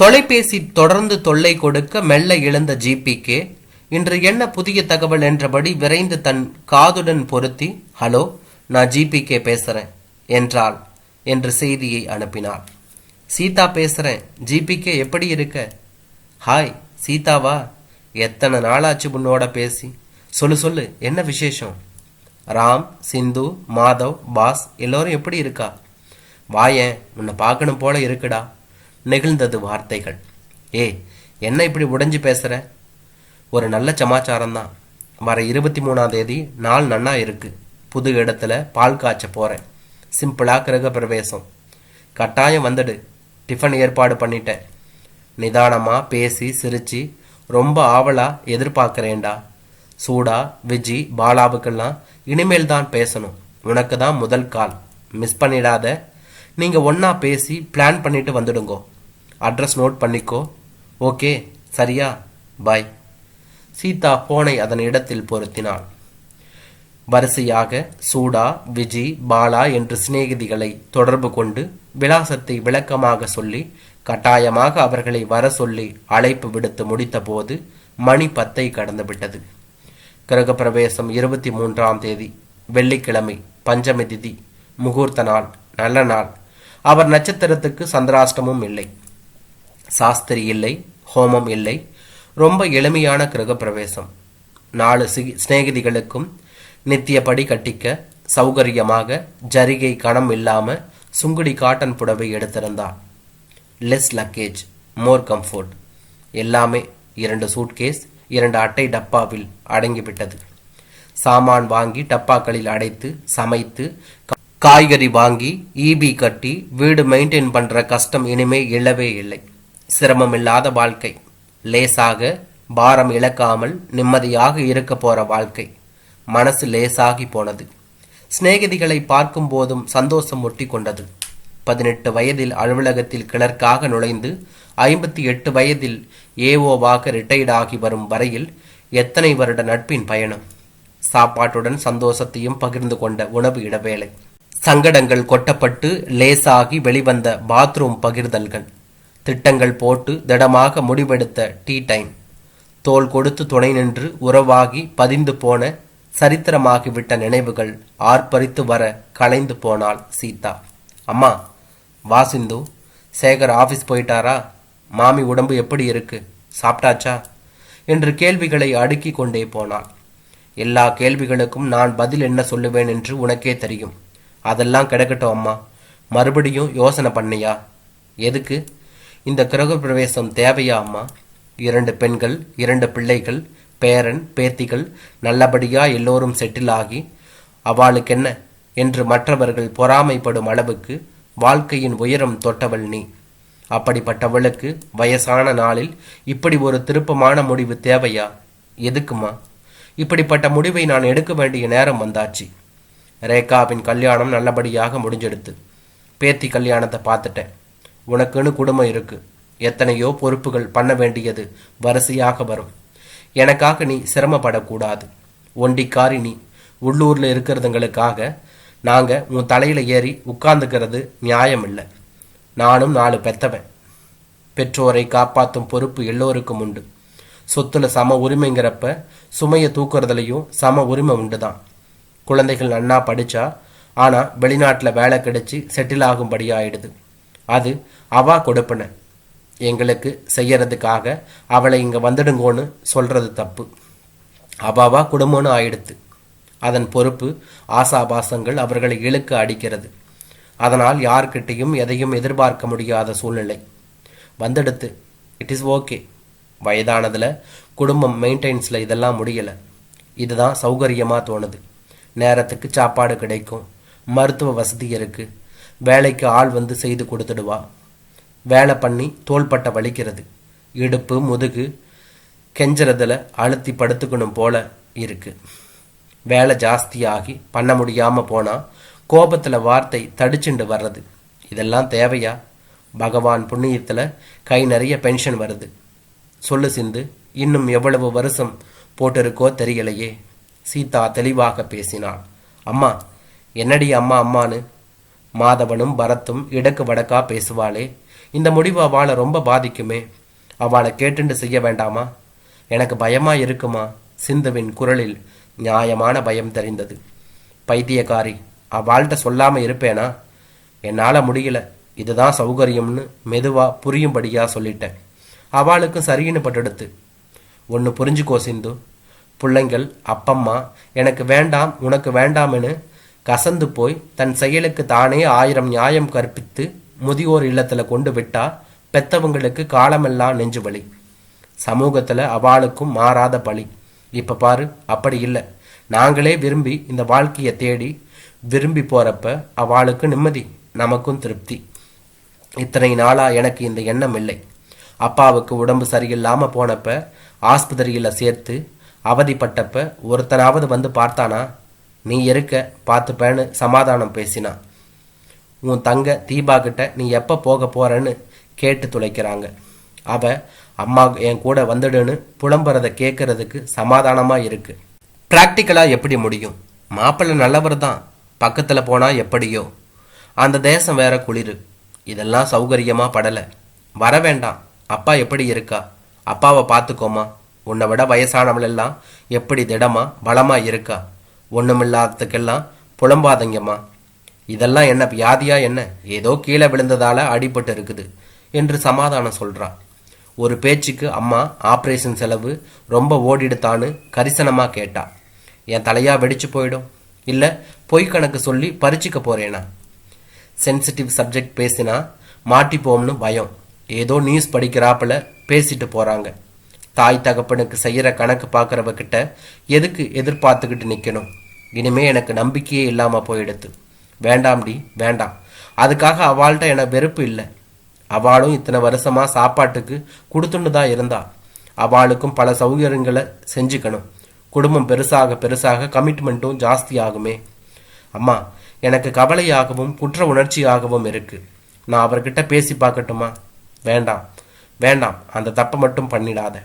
தொலைபேசி தொடர்ந்து தொல்லை கொடுக்க மெல்ல எழுந்த ஜிபிகே இன்று என்ன புதிய தகவல் என்றபடி விரைந்து தன் காதுடன் பொருத்தி ஹலோ நான் ஜிபிகே பேசுறேன் என்றாள் என்று செய்தியை அனுப்பினாள். சீதா பேசுறேன் ஜிபிகே எப்படி இருக்க? ஹாய் சீதாவா? எத்தனை நாளாச்சு உன்னோட பேசி. சொல்லு சொல்லு என்ன விசேஷம்? ராம் சிந்து மாதவ் பாஸ் எல்லோரும் எப்படி இருக்கா? வாயேன் உன்னை பார்க்கணும் போல இருக்குடா. நெகிழ்ந்தது வார்த்தைகள். ஏ என்ன இப்படி உடைஞ்சு பேசுகிற ஒரு நல்ல சமாச்சாரம் தான் வர இருபத்தி மூணாம் தேதி நாள் நன்னா இருக்கு. புது இடத்துல பால் காய்ச்ச போகிறேன் சிம்பிளாக கிரக பிரவேசம் கட்டாயம் வந்துடு. டிஃபன் ஏற்பாடு பண்ணிட்டேன். நிதானமாக பேசி சிரித்து ரொம்ப ஆவலாக எதிர்பார்க்குறேன்டா. சூடா விஜி பாலாவுக்கெல்லாம் இனிமேல் தான் பேசணும். உனக்கு தான் முதல் கால். மிஸ் பண்ணிடாத. நீங்கள் ஒன்றா பேசி பிளான் பண்ணிட்டு வந்துடுங்கோ. அட்ரஸ் நோட் பண்ணிக்கோ. ஓகே சரியா? பாய் சீதா போனை அதன் இடத்தில் பொருத்தினாள். வரிசையாக சூடா விஜி பாலா என்று சிநேகிதிகளை தொடர்பு கொண்டு விலாசத்தை விளக்கமாக சொல்லி கட்டாயமாக அவர்களை வர சொல்லி அழைப்பு விடுத்து முடித்தபோது மணி பத்தை கடந்து விட்டது. கிரகப்பிரவேசம் இருபத்தி மூன்றாம் தேதி வெள்ளிக்கிழமை பஞ்சமி திதி முகூர்த்த நாள் நல்ல நாள் அவர் நட்சத்திரத்துக்கு சந்திராஷ்டமும் இல்லை. சாஸ்திரி இல்லை ஹோமம் இல்லை. ரொம்ப எளிமையான கிரகப்பிரவேசம். நாலு சி சிநேகிதிகளுக்கும் நித்தியப்படி கட்டிக்க சௌகரியமாக ஜரிகை கணம் இல்லாமல் சுங்குடி காட்டன் புடவை எடுத்திருந்தார். லெஸ் லக்கேஜ் மோர் கம்ஃபோர்ட் எல்லாமே இரண்டு சூட்கேஸ் இரண்டு அட்டை டப்பாவில் அடங்கிவிட்டது. சாமான் வாங்கி டப்பாக்களில் அடைத்து சமைத்து காய்கறி வாங்கி ஈபி கட்டி வீடு மெயின்டைன் பண்ற கஷ்டம் இனிமே இல்லவே இல்லை. சிரமம் இல்லாத வாழ்க்கை. லேசாக பாரம் இழக்காமல் நிம்மதியாக இருக்க போற வாழ்க்கை. மனசு லேசாகி போனது. சிநேகிதிகளை பார்க்கும் போதும் சந்தோஷம் ஒட்டி கொண்டது. பதினெட்டு வயதில் அலுவலகத்தில் கிளர்க்காக நுழைந்து ஐம்பத்தி எட்டு வயதில் ஏஓவாக ரிட்டையர்ட் ஆகி வரும் வரையில் எத்தனை வருட நட்பின் பயணம்? சாப்பாட்டுடன் சந்தோஷத்தையும் பகிர்ந்து கொண்ட உணவு இடவேளை. சங்கடங்கள் கொட்டப்பட்டு லேசாகி வெளிவந்த பாத்ரூம் பகிர்தல்கள். திட்டங்கள் போட்டு திடமாக முடிவெடுத்த டீ டைம். தோல் கொடுத்து துணை நின்று உறவாகி பதிந்து போன சரித்திரமாகிவிட்ட நினைவுகள் ஆர்ப்பரித்து வர கலைந்து போனாள் சீதா. அம்மா வா சிந்து. சேகர் ஆஃபீஸ் போயிட்டாரா? மாமி உடம்பு எப்படி இருக்கு? சாப்பிட்டாச்சா? என்று கேள்விகளை அடுக்கி கொண்டே போனாள். எல்லா கேள்விகளுக்கும் நான் பதில் என்ன சொல்லுவேன் என்று உனக்கே தெரியும். அதெல்லாம் கிடக்கட்டும் அம்மா. மறுபடியும் யோசனை பண்ணியா? எதுக்கு? இந்த கிரக பிரவேசம் தேவையா அம்மா? இரண்டு பெண்கள் இரண்டு பிள்ளைகள் பேரன் பேத்திகள் நல்லபடியா எல்லோரும் செட்டில் ஆகி அவளுக்கு என்ன? என்று மற்றவர்கள் பொறாமைப்படும் அளவுக்கு வாழ்க்கையின் உயரம் தொட்டவள் நீ. அப்படிப்பட்டவளுக்கு வயசான நாளில் இப்படி ஒரு திருப்பமான முடிவு தேவையா? எதுக்குமா இப்படிப்பட்ட முடிவை நான் எடுக்க வேண்டிய நேரம் வந்தாச்சு. ரேகாவின் கல்யாணம் நல்லபடியாக முடிஞ்செடுத்து. பேத்தி கல்யாணத்தை பார்த்துட்டேன். உனக்குன்னு குடும்பம் இருக்கு. எத்தனையோ பொறுப்புகள் பண்ண வேண்டியது வரிசையாக வரும். எனக்காக நீ சிரமப்படக்கூடாது. ஒண்டிக்காரி நீ. உள்ளூரில் இருக்கிறதுங்களுக்காக நாங்கள் உன் தலையில் ஏறி உட்கார்ந்துக்கிறது நியாயம் இல்லை நானும் நாலு பெத்தவன். பெற்றோரை காப்பாற்றும் பொறுப்பு எல்லோருக்கும் உண்டு. சொத்துல சம உரிமைங்கிறப்ப சுமையை தூக்குறதுலையும் சம உரிமை உண்டு தான் குழந்தைகள் நன்னா படிச்சா ஆனா வெளிநாட்டில் வேலை கிடைச்சி செட்டில் ஆகும்படி ஆயிடுது. அது அவா கொடுப்பன. எங்களுக்கு செய்யறதுக்காக அவளை இங்க வந்துடுங்கோன்னு சொல்றது தப்பு. அவாவா குடும்பம்னு ஆயிடுத்து. அதன் பொறுப்பு ஆசாபாசங்கள் அவர்களை இழுக்க அடிக்கிறது. அதனால் யார்கிட்டையும் எதையும் எதிர்பார்க்க முடியாத சூழ்நிலை. வந்தெடுத்து. இட் இஸ் ஓகே வயதானதில் குடும்பம் மெயின்டைன்ஸில் இதெல்லாம் முடியலை. இதுதான் சௌகரியமாக தோணுது. நேரத்துக்கு சாப்பாடு கிடைக்கும். மருத்துவ வசதி இருக்கு. வேலைக்கு ஆள் வந்து செய்து கொடுத்துடுவா. வேலை பண்ணி தோள்பட்டை வலிக்கிறது. இடுப்பு முதுகு கெஞ்சுறதில் அழுத்தி படுத்துக்கணும் போல இருக்கு. வேலை ஜாஸ்தியாகி பண்ண முடியாமல் போனால் கோபத்தில் வார்த்தை தடிச்சுண்டு வர்றது. இதெல்லாம் தேவையா? பகவான் புண்ணியத்தில் கை நிறைய பென்ஷன் வருது. சொல்லு சிந்து இன்னும் எவ்வளவு வருஷம் போட்டிருக்கோ தெரியலையே. சீதா தெளிவாக பேசினாள். அம்மா என்னடி அம்மா அம்மான்னு? மாதவனும் பரத்தும் இடக்கு வடக்கா பேசுவாளே. இந்த முடிவு அவளை ரொம்ப பாதிக்குமே. அவளை கேட்டுண்டு செய்ய வேண்டாமா? எனக்கு பயமா இருக்குமா? சிந்துவின் குரலில் நியாயமான பயம் தெரிந்தது. பைத்தியக்காரி அவள்கிட்ட சொல்லாம இருப்பேனா? என்னால முடியல. இதுதான் சௌகரியம்னு மெதுவா புரியும்படியா சொல்லிட்டேன். அவளுக்கும் சரின்னு பட்டெடுத்து. ஒன்று புரிஞ்சுக்கோ சிந்து. பிள்ளைங்கள் அப்பம்மா எனக்கு வேண்டாம் உனக்கு வேண்டாம்னு கசந்து போய் தன் செயலுக்கு தானே ஆயிரம் நியாயம் கற்பித்து முதியோர் இல்லத்தில் கொண்டு விட்டா பெத்தவங்களுக்கு காலமெல்லாம் நெஞ்சு வலி. சமூகத்தில் அவளுக்கும் மாறாத பழி இப்ப பாரு அப்படி இல்லை. நாங்களே விரும்பி இந்த வாழ்க்கையை தேடி விரும்பி போறப்ப அவளுக்கு நிம்மதி நமக்கும் திருப்தி. இத்தனை நாளா எனக்கு இந்த எண்ணம் இல்லை. அப்பாவுக்கு உடம்பு சரியில்லாம போனப்ப ஆஸ்பத்திரியில் சேர்த்து அவதிப்பட்டப்ப ஒருத்தனாவது வந்து பார்த்தானா? நீ இருக்க பார்த்துப்பேன்னு சமாதானம் பேசினான் உன் தங்க தீபா கிட்ட நீ எப்போ போக போறன்னு கேட்டு துளைக்கிறாங்க. அவ அம்மா என் கூட வந்துடுன்னு புலம்புறத கேட்கறதுக்கு சமாதானமாக இருக்கு. ப்ராக்டிக்கலாக எப்படி முடியும்? மாப்பிள்ளை நல்லவர் தான். பக்கத்தில் போனால் எப்படியோ. அந்த தேசம் வேற குளிரு. இதெல்லாம் சௌகரியமாக படலை. வர வேண்டாம். அப்பா எப்படி இருக்கா? அப்பாவை பார்த்துக்கோமா? உன்னை விட வயசானவள் எல்லாம் எப்படி திடமா பலமா இருக்கா? ஒண்ணுமில்லாததுக்கெல்லாம் புலம்பாதங்கம்மா. இதெல்லாம் என்ன வியாதியா என்ன? ஏதோ கீழே விழுந்ததால அடிபட்டு இருக்குது என்று சமாதானம் சொல்றா. ஒரு பேச்சுக்கு அம்மா ஆப்ரேஷன் செலவு ரொம்ப ஓடிடுத்தான்னு கரிசனமா கேட்டா. என் தலையா வெடிச்சு போயிடும். இல்ல பொய் கணக்கு சொல்லி பறிச்சுக்க போறேனா? சென்சிட்டிவ் சப்ஜெக்ட் பேசினா மாட்டிப்போம்னு பயம். ஏதோ நியூஸ் படிக்கிறாப்புல பேசிட்டு போறாங்க. தாய் தகப்பனுக்கு செய்கிற கணக்கு பார்க்குறவக்கிட்ட எதுக்கு எதிர்பார்த்துக்கிட்டு நிற்கணும் இனிமே எனக்கு நம்பிக்கையே இல்லாமல் போயிடுது வேண்டாம்டி வேண்டாம். அதுக்காக அவள்கிட்ட என வெறுப்பு இல்லை. அவளும் இத்தனை வருஷமா சாப்பாட்டுக்கு கொடுத்துன்னு தான் இருந்தா. அவளுக்கும் பல சௌகரியங்களை செஞ்சுக்கணும். குடும்பம் பெருசாக பெருசாக கமிட்மெண்ட்டும் ஜாஸ்தி ஆகுமே. அம்மா எனக்கு கவலையாகவும் குற்ற உணர்ச்சியாகவும் இருக்கு. நான் அவர்கிட்ட பேசி பார்க்கட்டுமா? வேண்டாம். வேண்டாம். அந்த தப்பை மட்டும் பண்ணிடாத.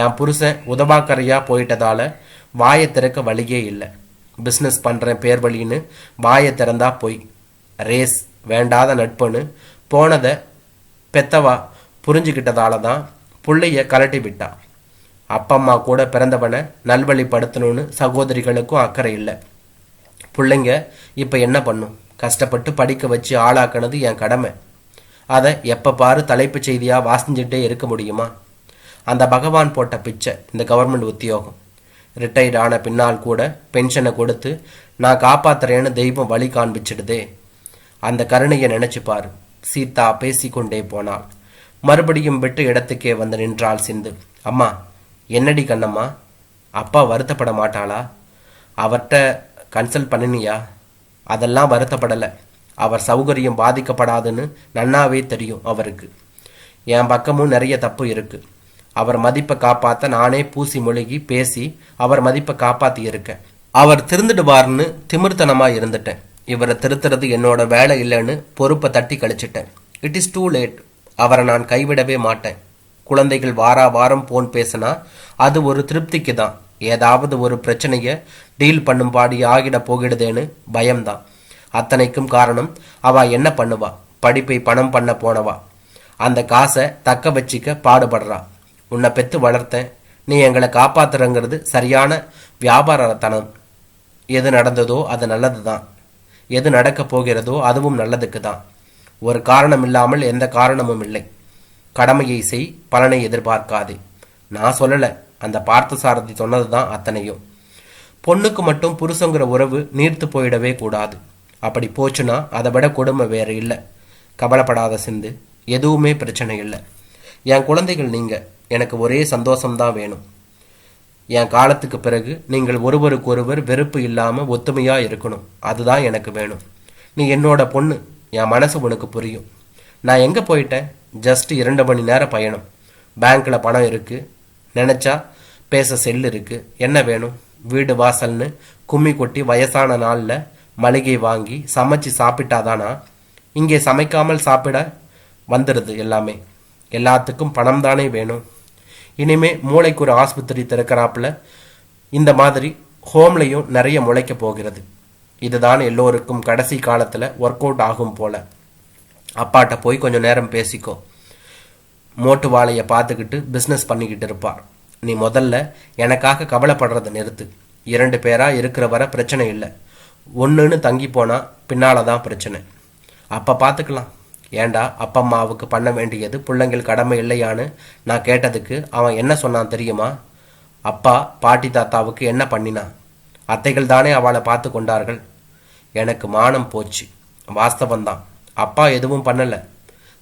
என் புருஷன் உதவாக்கரையாக போயிட்டதால வாயை திறக்க வழியே இல்லை. பிஸ்னஸ் பண்ணுறேன் பேர் வழின்னு வாயை திறந்தா போய். ரேஸ் வேண்டாத நட்புன்னு போனதை பெத்தவா புரிஞ்சுக்கிட்டதால தான் பிள்ளைய கலட்டி விட்டா. அப்பா அம்மா கூட பிறந்தவனை நல்வழிப்படுத்தணும்னு சகோதரிகளுக்கும் அக்கறை இல்லை. பிள்ளைங்க இப்போ என்ன பண்ணும்? கஷ்டப்பட்டு படிக்க வச்சு ஆளாக்குனது என் கடமை. அதை எப்போ பாரு தலைப்புச் செய்தியாக வாசிஞ்சுட்டே இருக்க முடியுமா? அந்த பகவான் போட்ட பிச்சை இந்த கவர்மெண்ட் உத்தியோகம். ரிட்டையர்ட் ஆன பின்னால் கூட பென்ஷனை கொடுத்து நான் காப்பாத்துறேன்னு தெய்வம் வழி காண்பிச்சிடுதே. அந்த கருணையை நினைச்சுப்பார் சீதா பேசிக்கொண்டே போனாள். மறுபடியும் விட்டு இடத்துக்கே வந்து நின்றாள் சிந்து. அம்மா என்னடி கண்ணம்மா? அப்பா வருத்தப்பட மாட்டாளா? அவர்கிட்ட கன்சல்ட் பண்ணினியா? அதெல்லாம் வருத்தப்படலை. அவர் சௌகரியம் பாதிக்கப்படாதுன்னு நன்னாவே தெரியும் அவருக்கு. என் பக்கமும் நிறைய தப்பு இருக்குது அவர் மதிப்பை காப்பாத்த நானே பூசி மொழிகி பேசி அவர் மதிப்பை காப்பாத்தி இருக்கேன். அவர் திருந்துடுவார்னு திமிர்த்தனமா இருந்துட்டேன். இவரை திருத்துறது என்னோட வேலை இல்லைன்னு பொறுப்பை தட்டி கழிச்சிட்டேன். இட் இஸ் டூ லேட் அவரை நான் கைவிடவே மாட்டேன். குழந்தைகள் வாரா வாரம் போன் பேசினா அது ஒரு திருப்திக்கு தான் ஏதாவது ஒரு பிரச்சனையை டீல் பண்ணும்பாடி ஆகிட போகிடுதேன்னு பயம்தான். அத்தனைக்கும் காரணம் அவ என்ன பண்ணுவா? படிப்பை பணம் பண்ண போனவா? அந்த காசை தக்க வச்சிக்க பாடுபடுறா. உன்னை பெற்று வளர்த்தேன். நீ எங்களை காப்பாத்துறங்கிறது சரியான வியாபாரத்தனம். எது நடந்ததோ அது நல்லது தான் எது நடக்க போகிறதோ அதுவும் நல்லதுக்கு தான் ஒரு காரணம் இல்லாமல் எந்த காரணமும் இல்லை. கடமையை செய் பலனை எதிர்பார்க்காதே. நான் சொல்லலை அந்த பார்த்தசாரதி சொன்னது தான் அத்தனையும். பொண்ணுக்கு மட்டும் புருஷங்கிற உறவு நீர்த்து போயிடவே கூடாது. அப்படி போச்சுன்னா அதை விட கொடுமை வேற இல்லை. கவலைப்படாத சிந்து எதுவுமே பிரச்சனை இல்லை. என் குழந்தைகள் நீங்கள் எனக்கு ஒரே சந்தோஷம்தான் வேணும். என் காலத்துக்கு பிறகு நீங்கள் ஒருவருக்கொருவர் வெறுப்பு இல்லாமல் ஒத்துமையாக இருக்கணும். அதுதான் எனக்கு வேணும். நீ என்னோட பொண்ணு. என் மனசு உனக்கு புரியும். நான் எங்கே போயிட்டேன்? ஜஸ்ட் இரண்டு மணி நேரம் பயணம். பேங்க்கில் பணம் இருக்குது நினச்சா பேச செல் இருக்குது என்ன வேணும்? வீடு வாசல்னு கும்மி கொட்டி வயசான நாளில் மளிகை வாங்கி சமைச்சு சாப்பிட்டாதானா? இங்கே சமைக்காமல் சாப்பிட வந்துடுது எல்லாமே. எல்லாத்துக்கும் பணம் தானே வேணும். இனிமே மூளைக்கு ஒரு ஆஸ்பத்திரி திறக்கிறாப்புல. இந்த மாதிரி ஹோம்லையும் நிறைய முளைக்க போகிறது. இதுதான் எல்லோருக்கும் கடைசி காலத்தில் ஒர்க் அவுட் ஆகும் போல. அப்பாட்ட போய் கொஞ்சம் நேரம் பேசிக்கோ. மோட்டு வாழையை பார்த்துக்கிட்டு பிஸ்னஸ் பண்ணிக்கிட்டு இருப்பார். நீ முதல்ல எனக்காக கவலைப்படுறத நிறுத்து. இரண்டு பேராக இருக்கிற வரை பிரச்சனை இல்லை. ஒன்றுன்னு தங்கி போனால் பின்னால தான் பிரச்சனை. அப்போ பார்த்துக்கலாம். ஏண்டா அப்பா அம்மாவுக்கு பண்ண வேண்டியது? பிள்ளைங்கள் கடமை இல்லையான்னு நான் கேட்டதுக்கு அவன் என்ன சொன்னான் தெரியுமா? அப்பா பாட்டி தாத்தாவுக்கு என்ன பண்ணினான்? அத்தைகள் தானே அவளை பார்த்து கொண்டார்கள். எனக்கு மானம் போச்சு. வாஸ்தவம்தான். அப்பா எதுவும் பண்ணல.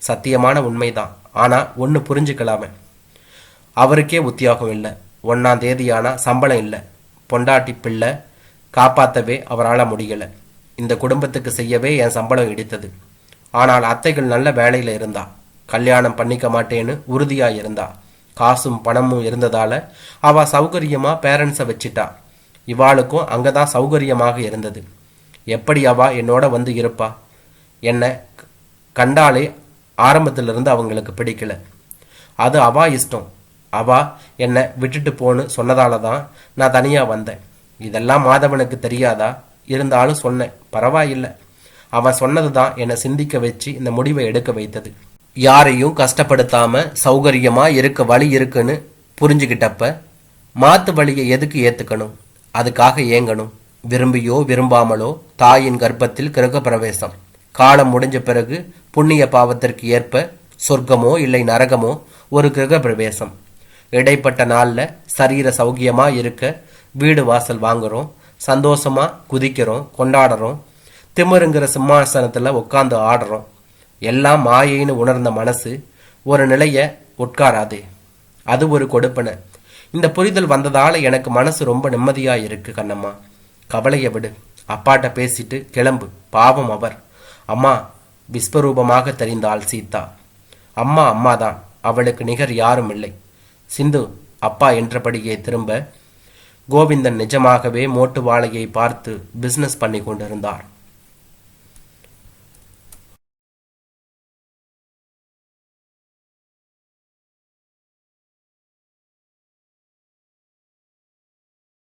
சத்தியமான உண்மைதான். ஆனால் ஒன்று புரிஞ்சுக்கலாமே. அவருக்கே உத்தியோகம் இல்லை. ஒன்றாம் தேதியானா சம்பளம் இல்லை. பொண்டாட்டி பிள்ளை காப்பாற்றவே அவரால் முடியலை. இந்த குடும்பத்துக்கு செய்யவே என் சம்பளம் இடித்தது. ஆனால் அத்தைகள் நல்ல வேலையில் இருந்தா. கல்யாணம் பண்ணிக்க மாட்டேன்னு உறுதியா இருந்தா. காசும் பணமும் இருந்ததால அவ சௌகரியமா பேரண்ட்ஸை வச்சிட்டா. இவாளுக்கும் அங்கதான் சௌகரியமாக இருந்தது. எப்படி அவ என்னோட வந்து இருப்பா? என்ன கண்டாலே ஆரம்பத்திலிருந்து அவங்களுக்கு பிடிக்கல. அது அவா இஷ்டம். அவா என்னை விட்டுட்டு போன்னு சொன்னதால தான் நான் தனியாக வந்தேன். இதெல்லாம் மாதவனுக்கு தெரியாதா? இருந்தாலும் சொன்னேன். பரவாயில்லை. அவன் சொன்னது தான் என்னை சிந்திக்க வச்சு இந்த முடிவை எடுக்க வைத்தது. யாரையும் கஷ்டப்படுத்தாம சௌகரியமா இருக்க வழி இருக்குன்னு புரிஞ்சுக்கிட்டப்ப மாத்து வழியை எதுக்கு ஏத்துக்கணும்? அதுக்காக ஏங்கணும். விரும்பியோ விரும்பாமலோ தாயின் கர்ப்பத்தில் கிரகப்பிரவேசம். காலம் முடிஞ்ச பிறகு புண்ணிய பாவத்திற்கு ஏற்ப சொர்க்கமோ இல்லை நரகமோ ஒரு கிரகப்பிரவேசம். இடைப்பட்ட நாளில் சரீர சௌகியமாக இருக்க வீடு வாசல் வாங்குறோம் சந்தோஷமாக குதிக்கிறோம் கொண்டாடுறோம் திமிருங்கிற சிம்மாசனத்தில் உட்காந்து ஆடுறோம். எல்லாம் மாயைன்னு உணர்ந்த மனசு ஒரு நிலையை உட்காராதே. அது ஒரு கொடுப்பனை. இந்த புரிதல் வந்ததால எனக்கு மனசு ரொம்ப நிம்மதியாக இருக்கு கண்ணம்மா. கவலையை விடு. அப்பாட்ட பேசிட்டு கிளம்பு. பாவம் அவர். அம்மா விஸ்வரூபமாக தெரிந்தாள் சீதா. அம்மா அம்மாதான். அவளுக்கு நிகர் யாரும் இல்லை. சிந்து அப்பா என்றபடியே திரும்ப கோவிந்தன் நிஜமாகவே மோட்டு வாழையை பார்த்து பிசினஸ் பண்ணி கொண்டிருந்தார்.